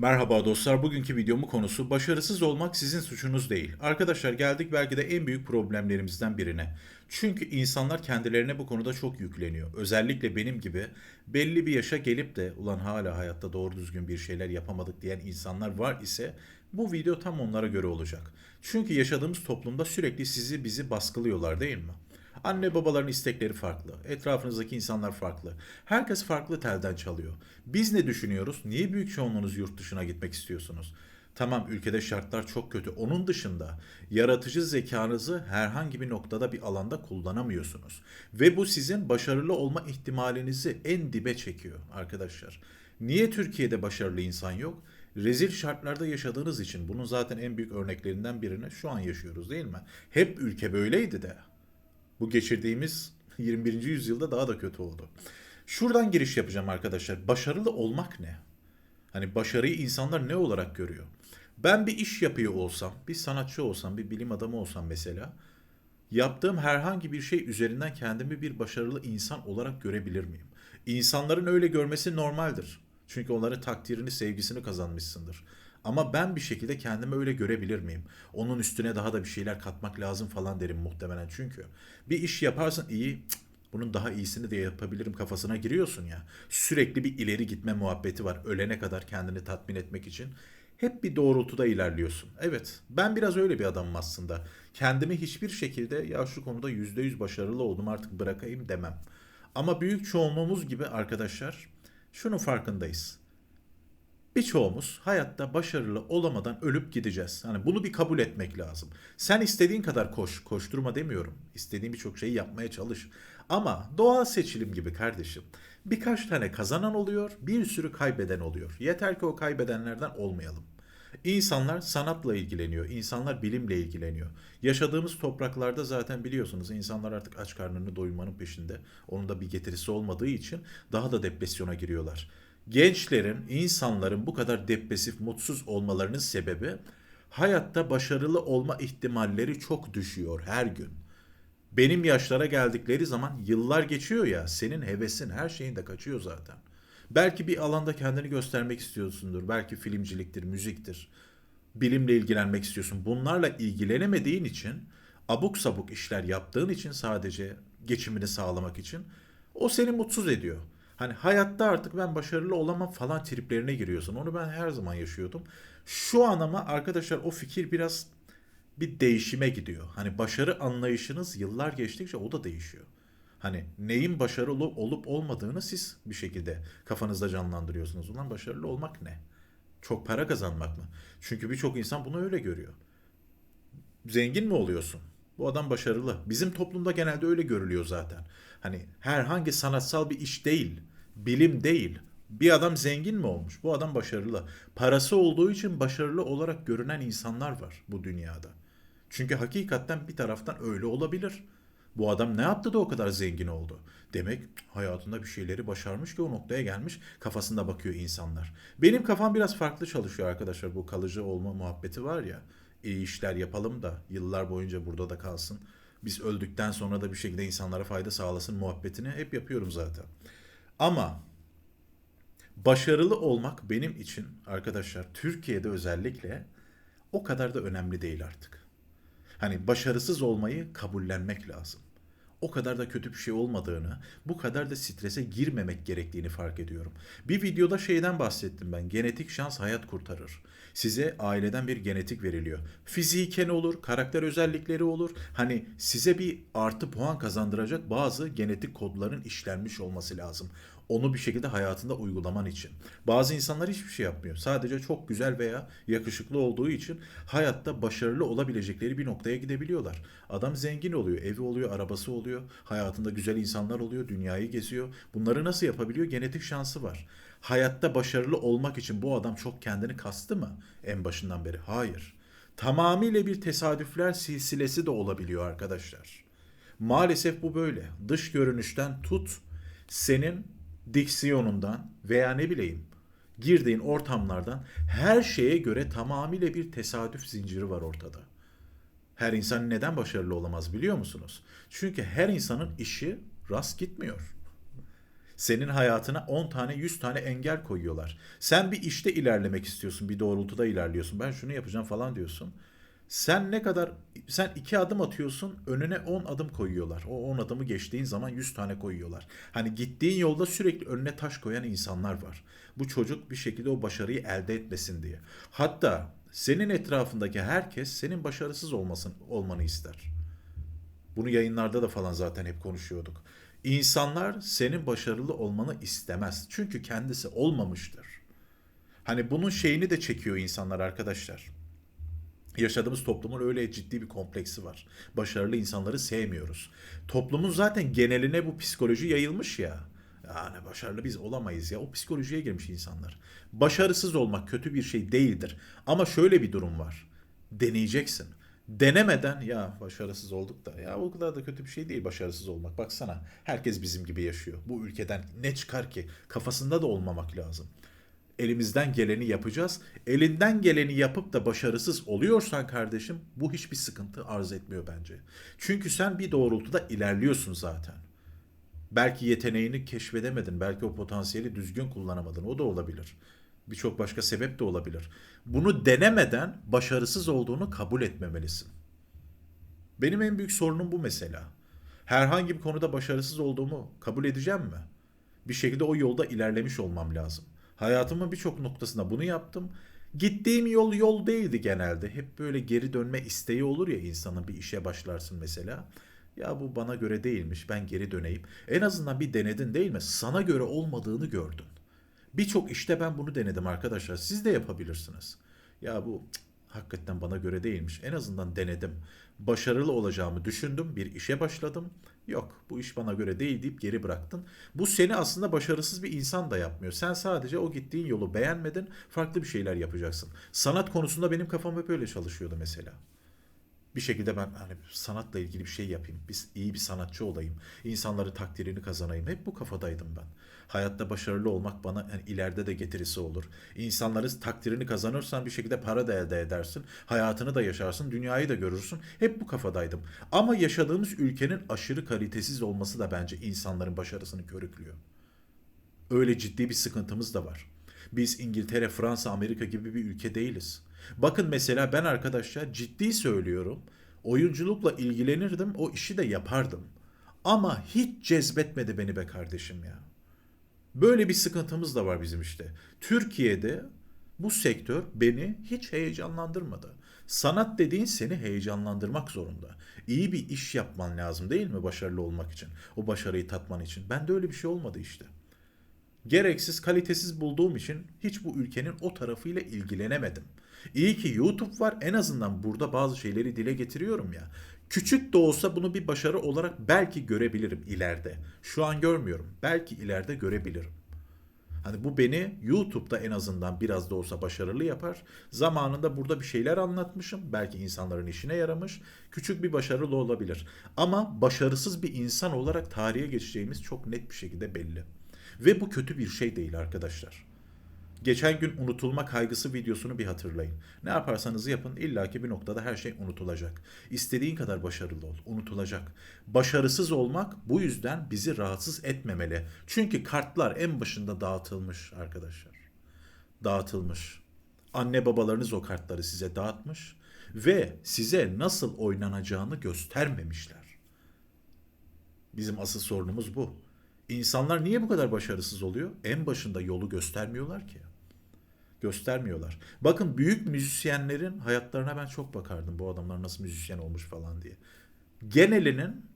Merhaba dostlar. Bugünkü videomu konusu başarısız olmak sizin suçunuz değil. Arkadaşlar geldik belki de en büyük problemlerimizden birine. Çünkü insanlar kendilerine bu konuda çok yükleniyor. Özellikle benim gibi belli bir yaşa gelip de ulan hala hayatta doğru düzgün bir şeyler yapamadık diyen insanlar var ise bu video tam onlara göre olacak. Çünkü yaşadığımız toplumda sürekli sizi bizi baskılıyorlar değil mi? Anne babaların istekleri farklı. Etrafınızdaki insanlar farklı. Herkes farklı telden çalıyor. Biz ne düşünüyoruz? Niye büyük çoğunluğunuz yurt dışına gitmek istiyorsunuz? Tamam ülkede şartlar çok kötü. Onun dışında yaratıcı zekanızı herhangi bir noktada bir alanda kullanamıyorsunuz. Ve bu sizin başarılı olma ihtimalinizi en dibe çekiyor arkadaşlar. Niye Türkiye'de başarılı insan yok? Rezil şartlarda yaşadığınız için bunun zaten en büyük örneklerinden birini şu an yaşıyoruz değil mi? Hep ülke böyleydi de. Bu geçirdiğimiz 21. yüzyılda daha da kötü oldu. Şuradan giriş yapacağım arkadaşlar. Başarılı olmak ne? Hani başarıyı insanlar ne olarak görüyor? Ben bir iş yapıyor olsam, bir sanatçı olsam, bir bilim adamı olsam mesela, yaptığım herhangi bir şey üzerinden kendimi bir başarılı insan olarak görebilir miyim? İnsanların öyle görmesi normaldir. Çünkü onların takdirini, sevgisini kazanmışsındır. Ama ben bir şekilde kendimi öyle görebilir miyim? Onun üstüne daha da bir şeyler katmak lazım falan derim muhtemelen çünkü. Bir iş yaparsın iyi, bunun daha iyisini de yapabilirim kafasına giriyorsun ya. Sürekli bir ileri gitme muhabbeti var. Ölene kadar kendini tatmin etmek için. Hep bir doğrultuda ilerliyorsun. Evet, ben biraz öyle bir adamım aslında. Kendimi hiçbir şekilde ya şu konuda %100 başarılı oldum artık bırakayım demem. Ama büyük çoğunluğumuz gibi arkadaşlar şunun farkındayız Birçoğumuz hayatta başarılı olamadan ölüp gideceğiz. Hani bunu bir kabul etmek lazım. Sen istediğin kadar koş, koşturma demiyorum. İstediğin birçok şeyi yapmaya çalış. Ama doğal seçilim gibi kardeşim. Birkaç tane kazanan oluyor, bir sürü kaybeden oluyor. Yeter ki o kaybedenlerden olmayalım. İnsanlar sanatla ilgileniyor, insanlar bilimle ilgileniyor. Yaşadığımız topraklarda zaten biliyorsunuz insanlar artık aç karnını doyurmanın peşinde. Onun da bir getirisi olmadığı için daha da depresyona giriyorlar gençlerin, insanların bu kadar depresif, mutsuz olmalarının sebebi hayatta başarılı olma ihtimalleri çok düşüyor her gün. Benim yaşlara geldikleri zaman yıllar geçiyor ya senin hevesin her şeyin de kaçıyor zaten. Belki bir alanda kendini göstermek istiyorsundur. Belki filmciliktir, müziktir. Bilimle ilgilenmek istiyorsun. Bunlarla ilgilenemediğin için abuk sabuk işler yaptığın için sadece geçimini sağlamak için o seni mutsuz ediyor. Hani hayatta artık ben başarılı olamam falan triplerine giriyorsun. Onu ben her zaman yaşıyordum. Şu an ama arkadaşlar o fikir biraz bir değişime gidiyor. Hani başarı anlayışınız yıllar geçtikçe o da değişiyor. Hani neyin başarılı olup olmadığını siz bir şekilde kafanızda canlandırıyorsunuz. Ulan başarılı olmak ne? Çok para kazanmak mı? Çünkü birçok insan bunu öyle görüyor. Zengin mi oluyorsun? Bu adam başarılı. Bizim toplumda genelde öyle görülüyor zaten. Hani herhangi sanatsal bir iş değil, bilim değil. Bir adam zengin mi olmuş? Bu adam başarılı. Parası olduğu için başarılı olarak görünen insanlar var bu dünyada. Çünkü hakikaten bir taraftan öyle olabilir. Bu adam ne yaptı da o kadar zengin oldu? Demek hayatında bir şeyleri başarmış ki o noktaya gelmiş kafasında bakıyor insanlar. Benim kafam biraz farklı çalışıyor arkadaşlar bu kalıcı olma muhabbeti var ya. İyi işler yapalım da yıllar boyunca burada da kalsın biz öldükten sonra da bir şekilde insanlara fayda sağlasın muhabbetini hep yapıyorum zaten. Ama başarılı olmak benim için arkadaşlar Türkiye'de özellikle o kadar da önemli değil artık. Hani başarısız olmayı kabullenmek lazım. O kadar da kötü bir şey olmadığını, bu kadar da strese girmemek gerektiğini fark ediyorum. Bir videoda şeyden bahsettim ben. Genetik şans hayat kurtarır. Size aileden bir genetik veriliyor. Fiziken olur, karakter özellikleri olur. Hani size bir artı puan kazandıracak bazı genetik kodların işlenmiş olması lazım. Onu bir şekilde hayatında uygulaman için. Bazı insanlar hiçbir şey yapmıyor. Sadece çok güzel veya yakışıklı olduğu için hayatta başarılı olabilecekleri bir noktaya gidebiliyorlar. Adam zengin oluyor, evi oluyor, arabası oluyor, hayatında güzel insanlar oluyor, dünyayı geziyor. Bunları nasıl yapabiliyor? Genetik şansı var hayatta başarılı olmak için bu adam çok kendini kastı mı en başından beri? Hayır. Tamamıyla bir tesadüfler silsilesi de olabiliyor arkadaşlar. Maalesef bu böyle. Dış görünüşten tut senin diksiyonundan veya ne bileyim girdiğin ortamlardan her şeye göre tamamıyla bir tesadüf zinciri var ortada. Her insan neden başarılı olamaz biliyor musunuz? Çünkü her insanın işi rast gitmiyor. Senin hayatına 10 tane 100 tane engel koyuyorlar. Sen bir işte ilerlemek istiyorsun, bir doğrultuda ilerliyorsun. Ben şunu yapacağım falan diyorsun. Sen ne kadar sen iki adım atıyorsun önüne 10 adım koyuyorlar. O 10 adımı geçtiğin zaman 100 tane koyuyorlar. Hani gittiğin yolda sürekli önüne taş koyan insanlar var. Bu çocuk bir şekilde o başarıyı elde etmesin diye. Hatta senin etrafındaki herkes senin başarısız olmasın olmanı ister. Bunu yayınlarda da falan zaten hep konuşuyorduk. İnsanlar senin başarılı olmanı istemez. Çünkü kendisi olmamıştır. Hani bunun şeyini de çekiyor insanlar arkadaşlar. Yaşadığımız toplumun öyle ciddi bir kompleksi var. Başarılı insanları sevmiyoruz. Toplumun zaten geneline bu psikoloji yayılmış ya. Yani başarılı biz olamayız ya. O psikolojiye girmiş insanlar. Başarısız olmak kötü bir şey değildir. Ama şöyle bir durum var. Deneyeceksin. Denemeden ya başarısız olduk da ya o kadar da kötü bir şey değil başarısız olmak. Baksana herkes bizim gibi yaşıyor. Bu ülkeden ne çıkar ki? Kafasında da olmamak lazım elimizden geleni yapacağız. Elinden geleni yapıp da başarısız oluyorsan kardeşim bu hiçbir sıkıntı arz etmiyor bence. Çünkü sen bir doğrultuda ilerliyorsun zaten. Belki yeteneğini keşfedemedin, belki o potansiyeli düzgün kullanamadın. O da olabilir. Birçok başka sebep de olabilir. Bunu denemeden başarısız olduğunu kabul etmemelisin. Benim en büyük sorunum bu mesela. Herhangi bir konuda başarısız olduğumu kabul edeceğim mi? Bir şekilde o yolda ilerlemiş olmam lazım. Hayatımın birçok noktasında bunu yaptım. Gittiğim yol yol değildi genelde. Hep böyle geri dönme isteği olur ya insanın bir işe başlarsın mesela. Ya bu bana göre değilmiş ben geri döneyim. En azından bir denedin değil mi? Sana göre olmadığını gördün. Birçok işte ben bunu denedim arkadaşlar. Siz de yapabilirsiniz. Ya bu cık, hakikaten bana göre değilmiş. En azından denedim. Başarılı olacağımı düşündüm. Bir işe başladım. Yok bu iş bana göre değil deyip geri bıraktın. Bu seni aslında başarısız bir insan da yapmıyor. Sen sadece o gittiğin yolu beğenmedin. Farklı bir şeyler yapacaksın. Sanat konusunda benim kafam hep öyle çalışıyordu mesela bir şekilde ben hani sanatla ilgili bir şey yapayım. Biz iyi bir sanatçı olayım. İnsanların takdirini kazanayım. Hep bu kafadaydım ben. Hayatta başarılı olmak bana yani ileride de getirisi olur. İnsanların takdirini kazanırsan bir şekilde para da elde edersin. Hayatını da yaşarsın, dünyayı da görürsün. Hep bu kafadaydım. Ama yaşadığımız ülkenin aşırı kalitesiz olması da bence insanların başarısını körüklüyor. Öyle ciddi bir sıkıntımız da var. Biz İngiltere, Fransa, Amerika gibi bir ülke değiliz. Bakın mesela ben arkadaşlar ciddi söylüyorum. Oyunculukla ilgilenirdim, o işi de yapardım. Ama hiç cezbetmedi beni be kardeşim ya. Böyle bir sıkıntımız da var bizim işte. Türkiye'de bu sektör beni hiç heyecanlandırmadı. Sanat dediğin seni heyecanlandırmak zorunda. İyi bir iş yapman lazım değil mi başarılı olmak için? O başarıyı tatman için. Ben de öyle bir şey olmadı işte. Gereksiz, kalitesiz bulduğum için hiç bu ülkenin o tarafıyla ilgilenemedim. İyi ki YouTube var. En azından burada bazı şeyleri dile getiriyorum ya. Küçük de olsa bunu bir başarı olarak belki görebilirim ileride. Şu an görmüyorum. Belki ileride görebilirim. Hani bu beni YouTube'da en azından biraz da olsa başarılı yapar. Zamanında burada bir şeyler anlatmışım. Belki insanların işine yaramış. Küçük bir başarılı olabilir. Ama başarısız bir insan olarak tarihe geçeceğimiz çok net bir şekilde belli. Ve bu kötü bir şey değil arkadaşlar. Geçen gün unutulma kaygısı videosunu bir hatırlayın. Ne yaparsanız yapın illaki bir noktada her şey unutulacak. İstediğin kadar başarılı ol, unutulacak. Başarısız olmak bu yüzden bizi rahatsız etmemeli. Çünkü kartlar en başında dağıtılmış arkadaşlar. Dağıtılmış. Anne babalarınız o kartları size dağıtmış ve size nasıl oynanacağını göstermemişler. Bizim asıl sorunumuz bu. İnsanlar niye bu kadar başarısız oluyor? En başında yolu göstermiyorlar ki göstermiyorlar. Bakın büyük müzisyenlerin hayatlarına ben çok bakardım. Bu adamlar nasıl müzisyen olmuş falan diye. Genelinin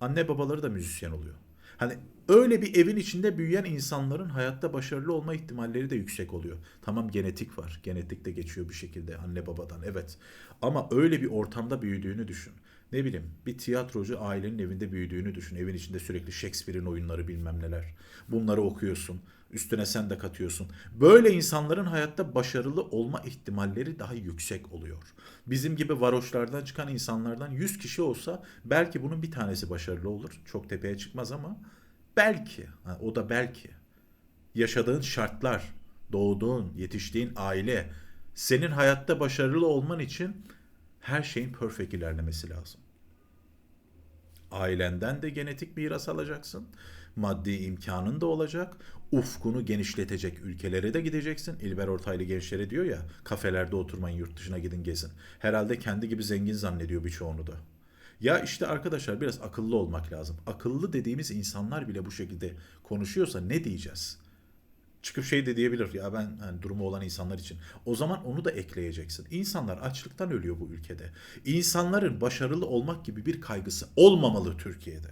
anne babaları da müzisyen oluyor. Hani öyle bir evin içinde büyüyen insanların hayatta başarılı olma ihtimalleri de yüksek oluyor. Tamam genetik var. Genetik de geçiyor bir şekilde anne babadan evet. Ama öyle bir ortamda büyüdüğünü düşün. Ne bileyim bir tiyatrocu ailenin evinde büyüdüğünü düşün. Evin içinde sürekli Shakespeare'in oyunları bilmem neler. Bunları okuyorsun. Üstüne sen de katıyorsun. Böyle insanların hayatta başarılı olma ihtimalleri daha yüksek oluyor. Bizim gibi varoşlardan çıkan insanlardan 100 kişi olsa belki bunun bir tanesi başarılı olur. Çok tepeye çıkmaz ama belki. O da belki. Yaşadığın şartlar, doğduğun, yetiştiğin aile senin hayatta başarılı olman için her şeyin perfect ilerlemesi lazım. Ailenden de genetik miras alacaksın. Maddi imkanın da olacak. Ufkunu genişletecek ülkelere de gideceksin. İlber Ortaylı gençlere diyor ya kafelerde oturmayın yurt dışına gidin gezin. Herhalde kendi gibi zengin zannediyor birçoğunu da. Ya işte arkadaşlar biraz akıllı olmak lazım. Akıllı dediğimiz insanlar bile bu şekilde konuşuyorsa ne diyeceğiz? Çıkıp şey de diyebilir ya ben hani durumu olan insanlar için. O zaman onu da ekleyeceksin. İnsanlar açlıktan ölüyor bu ülkede. İnsanların başarılı olmak gibi bir kaygısı olmamalı Türkiye'de.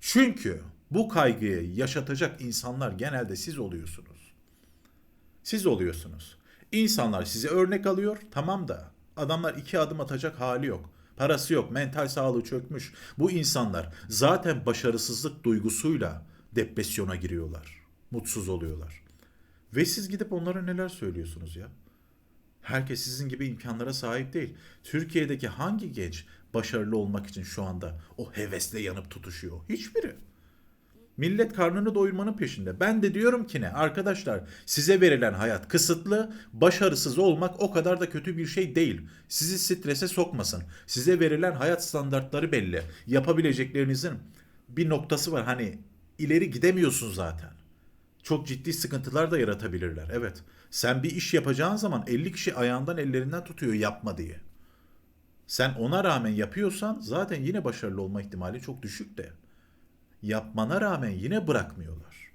Çünkü bu kaygıyı yaşatacak insanlar genelde siz oluyorsunuz. Siz oluyorsunuz. İnsanlar size örnek alıyor tamam da adamlar iki adım atacak hali yok. Parası yok, mental sağlığı çökmüş. Bu insanlar zaten başarısızlık duygusuyla depresyona giriyorlar. Mutsuz oluyorlar. Ve siz gidip onlara neler söylüyorsunuz ya? Herkes sizin gibi imkanlara sahip değil. Türkiye'deki hangi genç başarılı olmak için şu anda o hevesle yanıp tutuşuyor? Hiçbiri. Millet karnını doyurmanın peşinde. Ben de diyorum ki ne? Arkadaşlar size verilen hayat kısıtlı, başarısız olmak o kadar da kötü bir şey değil. Sizi strese sokmasın. Size verilen hayat standartları belli. Yapabileceklerinizin bir noktası var. Hani ileri gidemiyorsun zaten. Çok ciddi sıkıntılar da yaratabilirler. Evet. Sen bir iş yapacağın zaman 50 kişi ayağından ellerinden tutuyor yapma diye. Sen ona rağmen yapıyorsan zaten yine başarılı olma ihtimali çok düşük de. Yapmana rağmen yine bırakmıyorlar.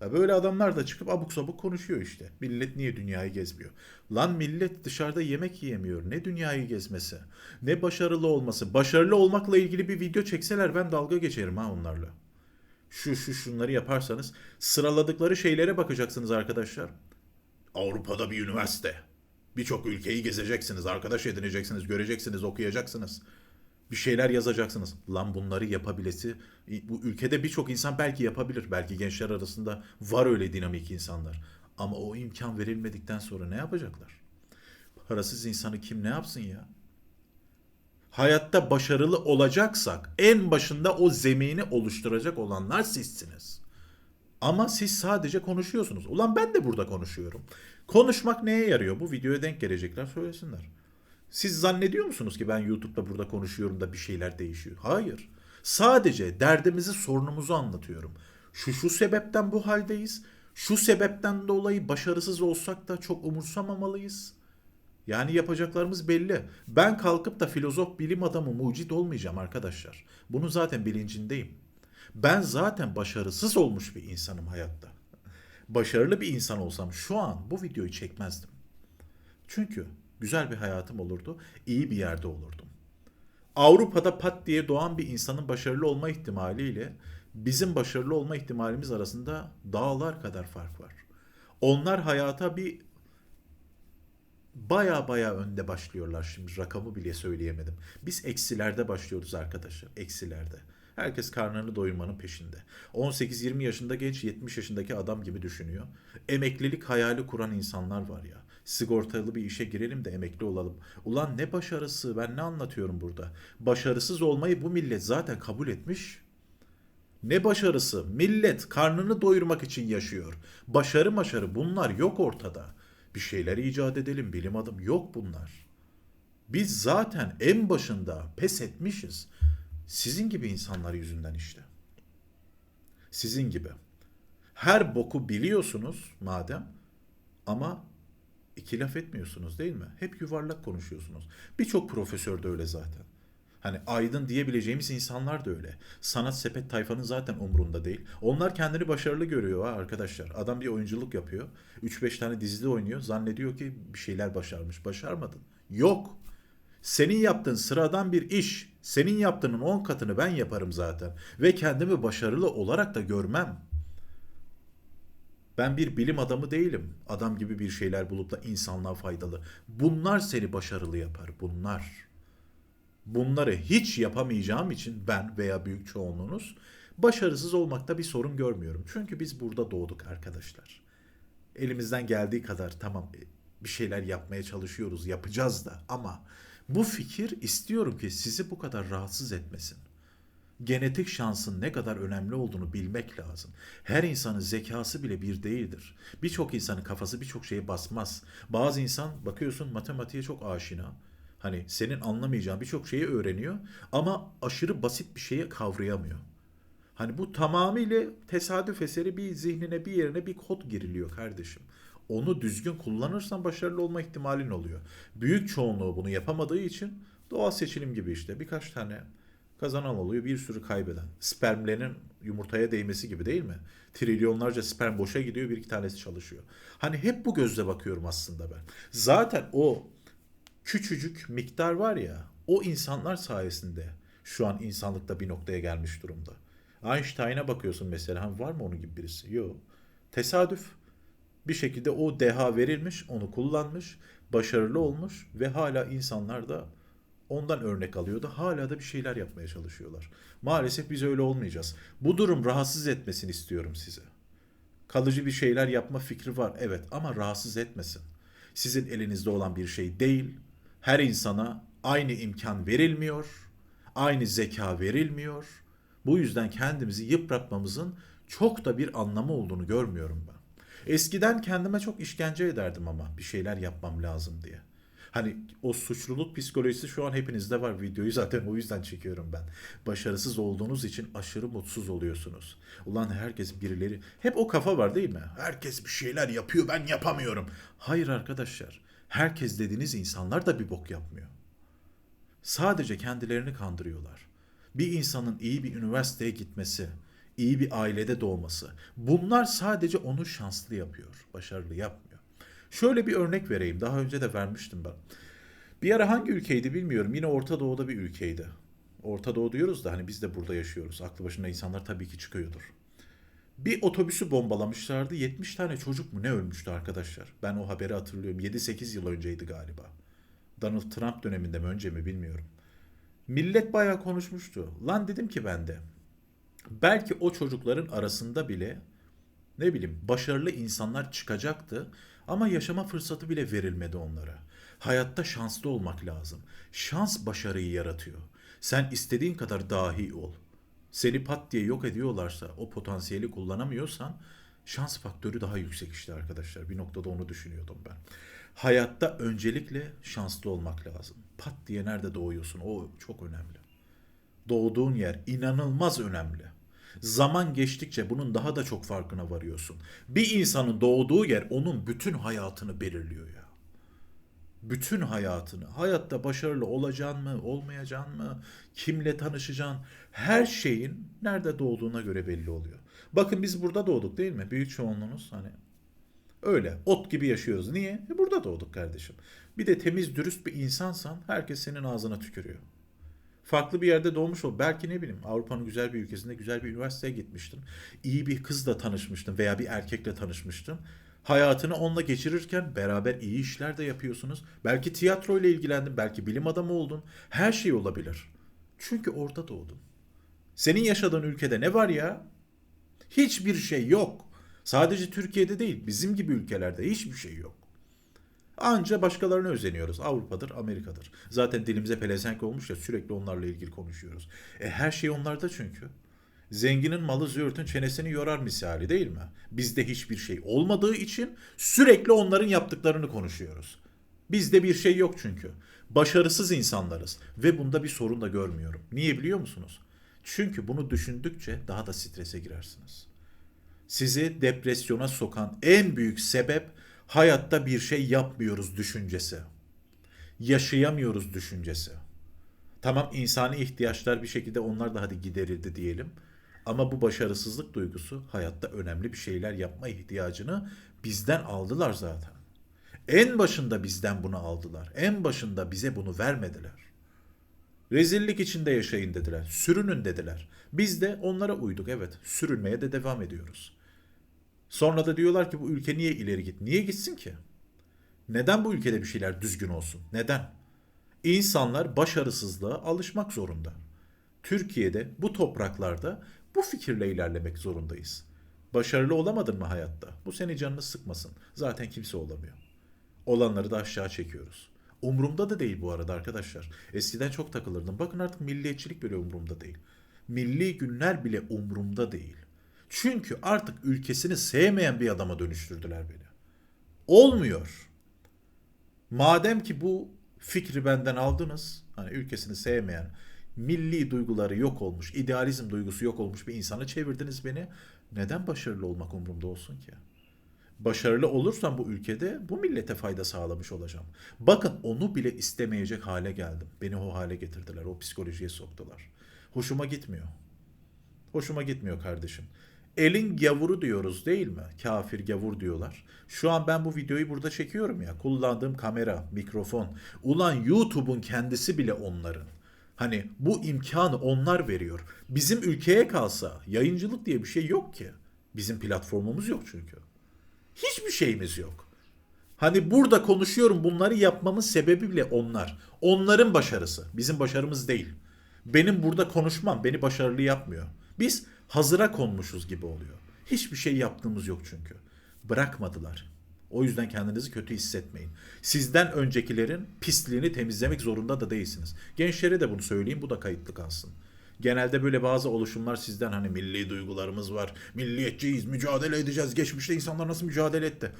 Ya böyle adamlar da çıkıp abuk sabuk konuşuyor işte. Millet niye dünyayı gezmiyor? Lan millet dışarıda yemek yiyemiyor. Ne dünyayı gezmesi? Ne başarılı olması? Başarılı olmakla ilgili bir video çekseler ben dalga geçerim ha onlarla. Şu şu şunları yaparsanız sıraladıkları şeylere bakacaksınız arkadaşlar. Avrupa'da bir üniversite. Birçok ülkeyi gezeceksiniz, arkadaş edineceksiniz, göreceksiniz, okuyacaksınız. Bir şeyler yazacaksınız. Lan bunları yapabilesi bu ülkede birçok insan belki yapabilir. Belki gençler arasında var öyle dinamik insanlar. Ama o imkan verilmedikten sonra ne yapacaklar? Parasız insanı kim ne yapsın ya? Hayatta başarılı olacaksak en başında o zemini oluşturacak olanlar sizsiniz. Ama siz sadece konuşuyorsunuz. Ulan ben de burada konuşuyorum. Konuşmak neye yarıyor? Bu videoya denk gelecekler söylesinler. Siz zannediyor musunuz ki ben YouTube'da burada konuşuyorum da bir şeyler değişiyor? Hayır. Sadece derdimizi, sorunumuzu anlatıyorum. Şu şu sebepten bu haldeyiz. Şu sebepten dolayı başarısız olsak da çok umursamamalıyız. Yani yapacaklarımız belli. Ben kalkıp da filozof, bilim adamı, mucit olmayacağım arkadaşlar. Bunu zaten bilincindeyim. Ben zaten başarısız olmuş bir insanım hayatta. Başarılı bir insan olsam şu an bu videoyu çekmezdim. Çünkü güzel bir hayatım olurdu, iyi bir yerde olurdum. Avrupa'da pat diye doğan bir insanın başarılı olma ihtimaliyle bizim başarılı olma ihtimalimiz arasında dağlar kadar fark var. Onlar hayata bir baya baya önde başlıyorlar şimdi rakamı bile söyleyemedim. Biz eksilerde başlıyoruz arkadaşlar eksilerde. Herkes karnını doyurmanın peşinde. 18-20 yaşında genç 70 yaşındaki adam gibi düşünüyor. Emeklilik hayali kuran insanlar var ya. Sigortalı bir işe girelim de emekli olalım. Ulan ne başarısı ben ne anlatıyorum burada. Başarısız olmayı bu millet zaten kabul etmiş. Ne başarısı? Millet karnını doyurmak için yaşıyor. Başarı başarı bunlar yok ortada. Bir şeyler icat edelim bilim adım yok bunlar. Biz zaten en başında pes etmişiz. Sizin gibi insanlar yüzünden işte. Sizin gibi. Her boku biliyorsunuz madem ama iki laf etmiyorsunuz değil mi? Hep yuvarlak konuşuyorsunuz. Birçok profesör de öyle zaten. Hani aydın diyebileceğimiz insanlar da öyle. Sanat sepet tayfanın zaten umrunda değil. Onlar kendini başarılı görüyor ha arkadaşlar. Adam bir oyunculuk yapıyor. 3-5 tane dizide oynuyor. Zannediyor ki bir şeyler başarmış. Başarmadın. Yok. Senin yaptığın sıradan bir iş. Senin yaptığının 10 katını ben yaparım zaten. Ve kendimi başarılı olarak da görmem. Ben bir bilim adamı değilim. Adam gibi bir şeyler bulup da insanlığa faydalı. Bunlar seni başarılı yapar. Bunlar. Bunları hiç yapamayacağım için ben veya büyük çoğunluğunuz başarısız olmakta bir sorun görmüyorum. Çünkü biz burada doğduk arkadaşlar. Elimizden geldiği kadar tamam bir şeyler yapmaya çalışıyoruz, yapacağız da ama bu fikir istiyorum ki sizi bu kadar rahatsız etmesin. Genetik şansın ne kadar önemli olduğunu bilmek lazım. Her insanın zekası bile bir değildir. Birçok insanın kafası birçok şeye basmaz. Bazı insan bakıyorsun matematiğe çok aşina. Hani senin anlamayacağın birçok şeyi öğreniyor ama aşırı basit bir şeyi kavrayamıyor. Hani bu tamamıyla tesadüf eseri bir zihnine bir yerine bir kod giriliyor kardeşim. Onu düzgün kullanırsan başarılı olma ihtimalin oluyor. Büyük çoğunluğu bunu yapamadığı için doğal seçilim gibi işte birkaç tane kazanan oluyor bir sürü kaybeden. Spermlerin yumurtaya değmesi gibi değil mi? Trilyonlarca sperm boşa gidiyor bir iki tanesi çalışıyor. Hani hep bu gözle bakıyorum aslında ben. Zaten o küçücük miktar var ya o insanlar sayesinde şu an insanlıkta bir noktaya gelmiş durumda. Einstein'a bakıyorsun mesela var mı onun gibi birisi? Yok. Tesadüf. Bir şekilde o deha verilmiş, onu kullanmış, başarılı olmuş ve hala insanlar da ondan örnek alıyordu. Hala da bir şeyler yapmaya çalışıyorlar. Maalesef biz öyle olmayacağız. Bu durum rahatsız etmesini istiyorum size. Kalıcı bir şeyler yapma fikri var evet ama rahatsız etmesin. Sizin elinizde olan bir şey değil. Her insana aynı imkan verilmiyor. Aynı zeka verilmiyor. Bu yüzden kendimizi yıpratmamızın çok da bir anlamı olduğunu görmüyorum ben. Eskiden kendime çok işkence ederdim ama bir şeyler yapmam lazım diye. Hani o suçluluk psikolojisi şu an hepinizde var. Videoyu zaten o yüzden çekiyorum ben. Başarısız olduğunuz için aşırı mutsuz oluyorsunuz. Ulan herkes birileri... Hep o kafa var değil mi? Herkes bir şeyler yapıyor ben yapamıyorum. Hayır arkadaşlar. Herkes dediğiniz insanlar da bir bok yapmıyor. Sadece kendilerini kandırıyorlar. Bir insanın iyi bir üniversiteye gitmesi, iyi bir ailede doğması. Bunlar sadece onu şanslı yapıyor, başarılı yapmıyor. Şöyle bir örnek vereyim. Daha önce de vermiştim ben. Bir ara hangi ülkeydi bilmiyorum. Yine Orta Doğu'da bir ülkeydi. Orta Doğu diyoruz da hani biz de burada yaşıyoruz. Aklı başında insanlar tabii ki çıkıyordur. Bir otobüsü bombalamışlardı. 70 tane çocuk mu ne ölmüştü arkadaşlar. Ben o haberi hatırlıyorum. 7-8 yıl önceydi galiba. Donald Trump döneminde mi önce mi bilmiyorum. Millet bayağı konuşmuştu. Lan dedim ki ben de. Belki o çocukların arasında bile ne bileyim başarılı insanlar çıkacaktı ama yaşama fırsatı bile verilmedi onlara. Hayatta şanslı olmak lazım. Şans başarıyı yaratıyor. Sen istediğin kadar dahi ol. Seni pat diye yok ediyorlarsa, o potansiyeli kullanamıyorsan şans faktörü daha yüksek işte arkadaşlar. Bir noktada onu düşünüyordum ben. Hayatta öncelikle şanslı olmak lazım. Pat diye nerede doğuyorsun o çok önemli. Doğduğun yer inanılmaz önemli. Zaman geçtikçe bunun daha da çok farkına varıyorsun. Bir insanın doğduğu yer onun bütün hayatını belirliyor ya. Bütün hayatını. Hayatta başarılı olacaksın mı, olmayacaksın mı, kimle tanışacaksın, her şeyin nerede doğduğuna göre belli oluyor. Bakın biz burada doğduk değil mi? Büyük çoğunluğunuz hani öyle ot gibi yaşıyoruz. Niye? E burada doğduk kardeşim. Bir de temiz, dürüst bir insansan herkes senin ağzına tükürüyor farklı bir yerde doğmuş ol. Belki ne bileyim Avrupa'nın güzel bir ülkesinde güzel bir üniversiteye gitmiştin. İyi bir kızla tanışmıştın veya bir erkekle tanışmıştın. Hayatını onunla geçirirken beraber iyi işler de yapıyorsunuz. Belki tiyatro ile ilgilendin, belki bilim adamı oldun. Her şey olabilir. Çünkü orada doğdun. Senin yaşadığın ülkede ne var ya? Hiçbir şey yok. Sadece Türkiye'de değil, bizim gibi ülkelerde hiçbir şey yok. Anca başkalarına özeniyoruz. Avrupa'dır, Amerika'dır. Zaten dilimize pelesenk olmuş ya sürekli onlarla ilgili konuşuyoruz. E her şey onlarda çünkü. Zenginin malı züğürtün çenesini yorar misali değil mi? Bizde hiçbir şey olmadığı için sürekli onların yaptıklarını konuşuyoruz. Bizde bir şey yok çünkü. Başarısız insanlarız ve bunda bir sorun da görmüyorum. Niye biliyor musunuz? Çünkü bunu düşündükçe daha da strese girersiniz. Sizi depresyona sokan en büyük sebep hayatta bir şey yapmıyoruz düşüncesi. Yaşayamıyoruz düşüncesi. Tamam insani ihtiyaçlar bir şekilde onlar da hadi giderildi diyelim. Ama bu başarısızlık duygusu hayatta önemli bir şeyler yapma ihtiyacını bizden aldılar zaten. En başında bizden bunu aldılar. En başında bize bunu vermediler. Rezillik içinde yaşayın dediler. Sürünün dediler. Biz de onlara uyduk evet. Sürünmeye de devam ediyoruz. Sonra da diyorlar ki bu ülke niye ileri git? Niye gitsin ki? Neden bu ülkede bir şeyler düzgün olsun? Neden? İnsanlar başarısızlığa alışmak zorunda. Türkiye'de bu topraklarda bu fikirle ilerlemek zorundayız. Başarılı olamadın mı hayatta? Bu seni canını sıkmasın. Zaten kimse olamıyor. Olanları da aşağı çekiyoruz. Umrumda da değil bu arada arkadaşlar. Eskiden çok takılırdım. Bakın artık milliyetçilik bile umrumda değil. Milli günler bile umrumda değil. Çünkü artık ülkesini sevmeyen bir adama dönüştürdüler beni. Olmuyor. Madem ki bu fikri benden aldınız, hani ülkesini sevmeyen, milli duyguları yok olmuş, idealizm duygusu yok olmuş bir insana çevirdiniz beni. Neden başarılı olmak umurumda olsun ki? Başarılı olursam bu ülkede bu millete fayda sağlamış olacağım. Bakın onu bile istemeyecek hale geldim. Beni o hale getirdiler, o psikolojiye soktular. Hoşuma gitmiyor. Hoşuma gitmiyor kardeşim. Elin gavuru diyoruz değil mi? Kafir gavur diyorlar. Şu an ben bu videoyu burada çekiyorum ya. Kullandığım kamera, mikrofon. Ulan YouTube'un kendisi bile onların. Hani bu imkanı onlar veriyor. Bizim ülkeye kalsa yayıncılık diye bir şey yok ki. Bizim platformumuz yok çünkü. Hiçbir şeyimiz yok. Hani burada konuşuyorum bunları yapmamın sebebi bile onlar. Onların başarısı. Bizim başarımız değil. Benim burada konuşmam beni başarılı yapmıyor. Biz hazıra konmuşuz gibi oluyor. Hiçbir şey yaptığımız yok çünkü. Bırakmadılar. O yüzden kendinizi kötü hissetmeyin. Sizden öncekilerin pisliğini temizlemek zorunda da değilsiniz. Gençlere de bunu söyleyeyim bu da kayıtlı kalsın. Genelde böyle bazı oluşumlar sizden hani milli duygularımız var, milliyetçiyiz, mücadele edeceğiz. Geçmişte insanlar nasıl mücadele etti?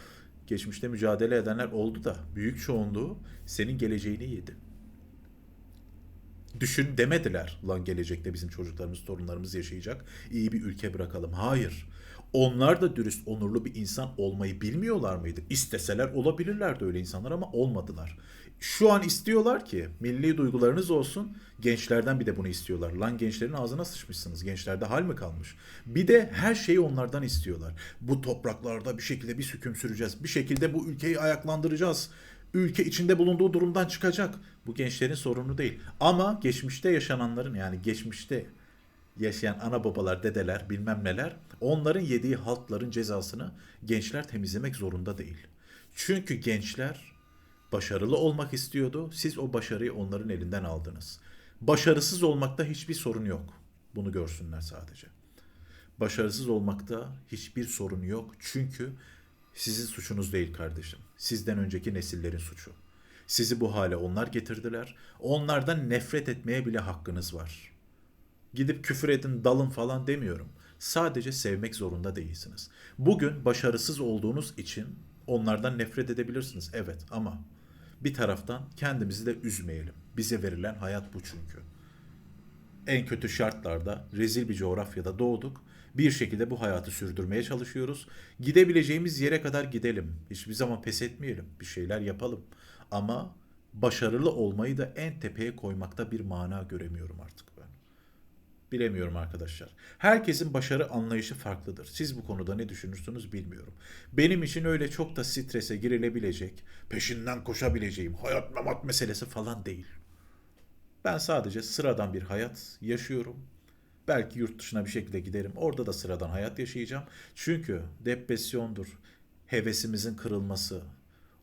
Geçmişte mücadele edenler oldu da büyük çoğunluğu senin geleceğini yedi. Düşün demediler lan gelecekte bizim çocuklarımız, torunlarımız yaşayacak. iyi bir ülke bırakalım. Hayır. Onlar da dürüst, onurlu bir insan olmayı bilmiyorlar mıydı? İsteseler olabilirlerdi öyle insanlar ama olmadılar. Şu an istiyorlar ki milli duygularınız olsun. Gençlerden bir de bunu istiyorlar. Lan gençlerin ağzına sıçmışsınız. Gençlerde hal mi kalmış? Bir de her şeyi onlardan istiyorlar. Bu topraklarda bir şekilde bir süküm süreceğiz. Bir şekilde bu ülkeyi ayaklandıracağız ülke içinde bulunduğu durumdan çıkacak. Bu gençlerin sorunu değil. Ama geçmişte yaşananların yani geçmişte yaşayan ana babalar, dedeler, bilmem neler onların yediği haltların cezasını gençler temizlemek zorunda değil. Çünkü gençler başarılı olmak istiyordu. Siz o başarıyı onların elinden aldınız. Başarısız olmakta hiçbir sorun yok. Bunu görsünler sadece. Başarısız olmakta hiçbir sorun yok. Çünkü sizin suçunuz değil kardeşim. Sizden önceki nesillerin suçu. Sizi bu hale onlar getirdiler. Onlardan nefret etmeye bile hakkınız var. Gidip küfür edin, dalın falan demiyorum. Sadece sevmek zorunda değilsiniz. Bugün başarısız olduğunuz için onlardan nefret edebilirsiniz. Evet ama bir taraftan kendimizi de üzmeyelim. Bize verilen hayat bu çünkü. En kötü şartlarda rezil bir coğrafyada doğduk. Bir şekilde bu hayatı sürdürmeye çalışıyoruz. Gidebileceğimiz yere kadar gidelim. Hiçbir zaman pes etmeyelim. Bir şeyler yapalım. Ama başarılı olmayı da en tepeye koymakta bir mana göremiyorum artık. Bilemiyorum arkadaşlar. Herkesin başarı anlayışı farklıdır. Siz bu konuda ne düşünürsünüz bilmiyorum. Benim için öyle çok da strese girilebilecek, peşinden koşabileceğim, hayat memat meselesi falan değil. Ben sadece sıradan bir hayat yaşıyorum. Belki yurt dışına bir şekilde giderim. Orada da sıradan hayat yaşayacağım. Çünkü depresyondur, hevesimizin kırılması,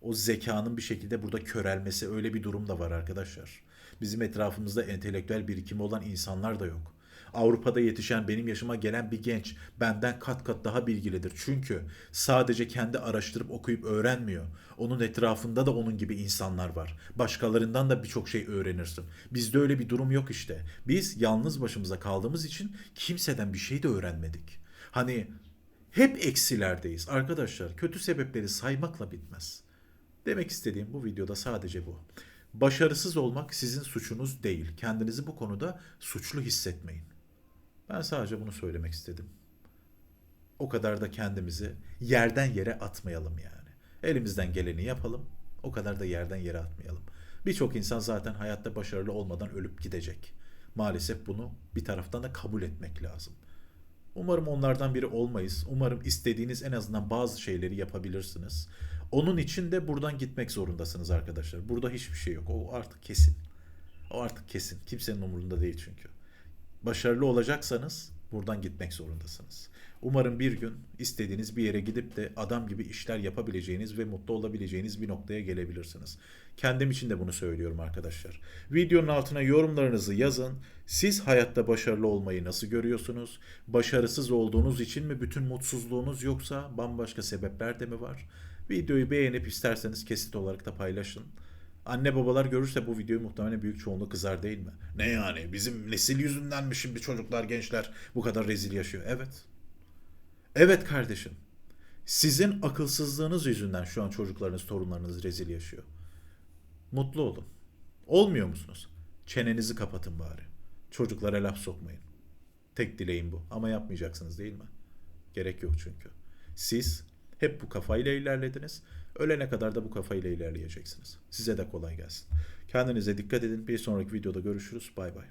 o zekanın bir şekilde burada körelmesi öyle bir durum da var arkadaşlar. Bizim etrafımızda entelektüel birikimi olan insanlar da yok. Avrupa'da yetişen benim yaşıma gelen bir genç benden kat kat daha bilgilidir. Çünkü sadece kendi araştırıp okuyup öğrenmiyor. Onun etrafında da onun gibi insanlar var. Başkalarından da birçok şey öğrenirsin. Bizde öyle bir durum yok işte. Biz yalnız başımıza kaldığımız için kimseden bir şey de öğrenmedik. Hani hep eksilerdeyiz. Arkadaşlar kötü sebepleri saymakla bitmez. Demek istediğim bu videoda sadece bu. Başarısız olmak sizin suçunuz değil. Kendinizi bu konuda suçlu hissetmeyin. Ben sadece bunu söylemek istedim. O kadar da kendimizi yerden yere atmayalım yani. Elimizden geleni yapalım. O kadar da yerden yere atmayalım. Birçok insan zaten hayatta başarılı olmadan ölüp gidecek. Maalesef bunu bir taraftan da kabul etmek lazım. Umarım onlardan biri olmayız. Umarım istediğiniz en azından bazı şeyleri yapabilirsiniz. Onun için de buradan gitmek zorundasınız arkadaşlar. Burada hiçbir şey yok. O artık kesin. O artık kesin. Kimsenin umurunda değil çünkü başarılı olacaksanız buradan gitmek zorundasınız. Umarım bir gün istediğiniz bir yere gidip de adam gibi işler yapabileceğiniz ve mutlu olabileceğiniz bir noktaya gelebilirsiniz. Kendim için de bunu söylüyorum arkadaşlar. Videonun altına yorumlarınızı yazın. Siz hayatta başarılı olmayı nasıl görüyorsunuz? Başarısız olduğunuz için mi bütün mutsuzluğunuz yoksa bambaşka sebepler de mi var? Videoyu beğenip isterseniz kesit olarak da paylaşın. Anne babalar görürse bu videoyu muhtemelen büyük çoğunluğu kızar değil mi? Ne yani bizim nesil yüzünden mi şimdi çocuklar gençler bu kadar rezil yaşıyor? Evet. Evet kardeşim. Sizin akılsızlığınız yüzünden şu an çocuklarınız torunlarınız rezil yaşıyor. Mutlu olun. Olmuyor musunuz? Çenenizi kapatın bari. Çocuklara laf sokmayın. Tek dileğim bu. Ama yapmayacaksınız değil mi? Gerek yok çünkü. Siz hep bu kafayla ilerlediniz. Ölene kadar da bu kafayla ilerleyeceksiniz. Size de kolay gelsin. Kendinize dikkat edin. Bir sonraki videoda görüşürüz. Bay bay.